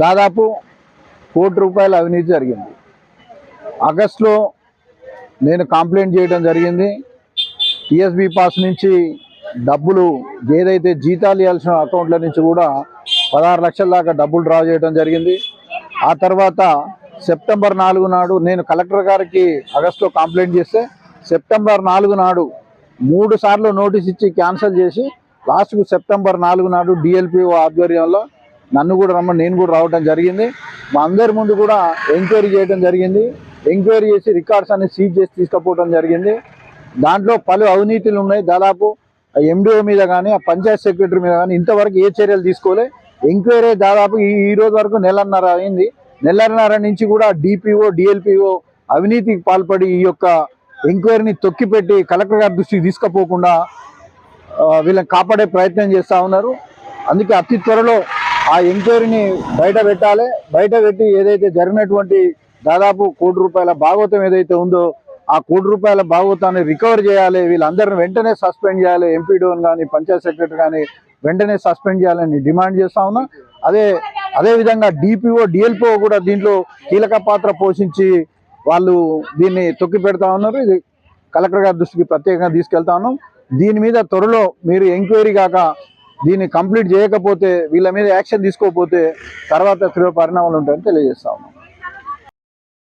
దాదాపు కోటి రూపాయల అవినీతి జరిగింది. ఆగస్టులో నేను కంప్లైంట్ చేయడం జరిగింది. టిఎస్బి పాస్ నుంచి డబ్బులు ఏదైతే జీతాలు ఇవ్వాల్సిన అకౌంట్ల నుంచి కూడా పదహారు లక్షల దాకా డబ్బులు డ్రా చేయడం జరిగింది. ఆ తర్వాత సెప్టెంబర్ నాలుగు నాడు నేను కలెక్టర్ గారికి ఆగస్టులో కంప్లైంట్ చేస్తే సెప్టెంబర్ నాలుగు నాడు మూడు సార్లు నోటీస్ ఇచ్చి క్యాన్సిల్ చేసి లాస్ట్కు సెప్టెంబర్ నాలుగు నాడు డిఎల్పిఓ ఆధ్వర్యంలో నన్ను కూడా రమ్మని నేను కూడా రావడం జరిగింది. మా అందరి ముందు కూడా ఎంక్వైరీ చేయడం జరిగింది. ఎంక్వైరీ చేసి రికార్డ్స్ అన్ని సీజ్ చేసి తీసుకుపోవడం జరిగింది. దాంట్లో పలు అవినీతులు ఉన్నాయి. దాదాపు ఎండిఓ మీద కానీ ఆ పంచాయత్ సెక్రటరీ మీద కానీ ఇంతవరకు ఏ చర్యలు తీసుకోలే. ఎంక్వైరీ దాదాపు ఈ ఈ రోజు వరకు నెలన్నర అయింది. నెలన్నర నుంచి కూడా డిపిఓ డిఎల్పిఓ అవినీతికి పాల్పడి ఈ యొక్క ఎంక్వైరీని తొక్కిపెట్టి కలెక్టర్ గారి దృష్టికి తీసుకుపోకుండా వీళ్ళని కాపాడే ప్రయత్నం చేస్తూ ఉన్నారు. అందుకే అతి త్వరలో ఆ ఎంక్వైరీని బయట పెట్టాలి. బయట పెట్టి ఏదైతే జరిగినటువంటి దాదాపు కోటి రూపాయల భాగవతం ఏదైతే ఉందో ఆ కోటి రూపాయల భాగవతాన్ని రికవర్ చేయాలి. వీళ్ళందరిని వెంటనే సస్పెండ్ చేయాలి. ఎంపీడీఓని కానీ పంచాయత్ సెక్రటరీ కానీ వెంటనే సస్పెండ్ చేయాలని డిమాండ్ చేస్తా ఉన్నా. అదే అదే విధంగా డిపిఓ డిఎల్పిఓ కూడా దీంట్లో కీలక పాత్ర పోషించి వాళ్ళు దీన్ని తొక్కి పెడతా ఉన్నారు. ఇది కలెక్టర్ గారి దృష్టికి ప్రత్యేకంగా తీసుకెళ్తా ఉన్నాం. దీని మీద త్వరలో మీరు ఎంక్వైరీ కాక దీన్ని కంప్లీట్ చేయకపోతే వీళ్ళ మీద యాక్షన్ తీసుకోకపోతే తర్వాత తీవ్ర పరిణామాలు ఉంటాయని తెలియజేస్తా ఉన్నాం.